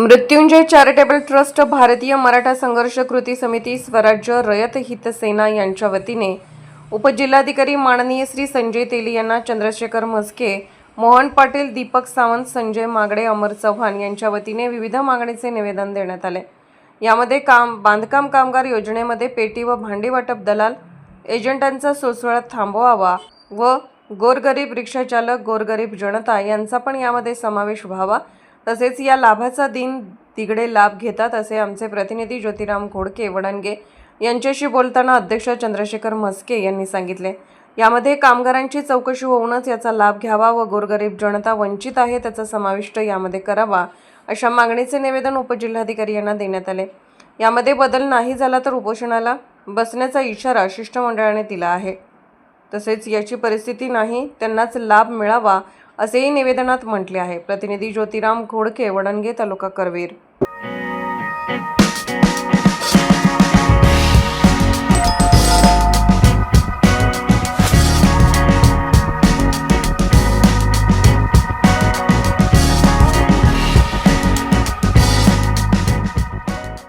Mrityunjay charitable trust भारतीय मराठा संघर्ष कृती समिती स्वराज्य रयत हित सेना यांच्या वतीने उपजिल्हाधिकारी माननीय श्री संजय तेली यांना चंद्रशेखर म्हस्के मोहन पाटील दीपक सावंत संजय मागडे अमर चव्हाण यांच्या वतीने विविध मागणीचे निवेदन देण्यात आले. यामध्ये काम बांधकाम कामगार योजनेमध्ये पेटी व भांडी वाटप दलाल एजंटांचा सोसळा थांबवावा व गोरगरीब रिक्षाचालक गोरगरीब जनता यांचा पण यामध्ये समावेश व्हावा. तसेच या लाभाचा दिन तिकडे लाभ घेतात असे आमचे प्रतिनिधी ज्योतिराम घोडके वडणगे यांच्याशी बोलताना अध्यक्ष चंद्रशेखर म्हस्के यांनी सांगितले. यामध्ये कामगारांची चौकशी होऊनच याचा लाभ घ्यावा व गोरगरीब जनता वंचित आहे त्याचा समाविष्ट यामध्ये करावा अशा मागणीचे निवेदन उपजिल्हाधिकारी यांना देण्यात आले. यामध्ये बदल नाही झाला तर उपोषणाला बसण्याचा इशारा शिष्टमंडळाने दिला आहे. तसेच याची परिस्थिती नाही त्यांनाच लाभ मिळावा असेही निवेदनात म्हटले आहे. प्रतिनिधी ज्योतिराम घोडके वडणगे तालुका करवीर.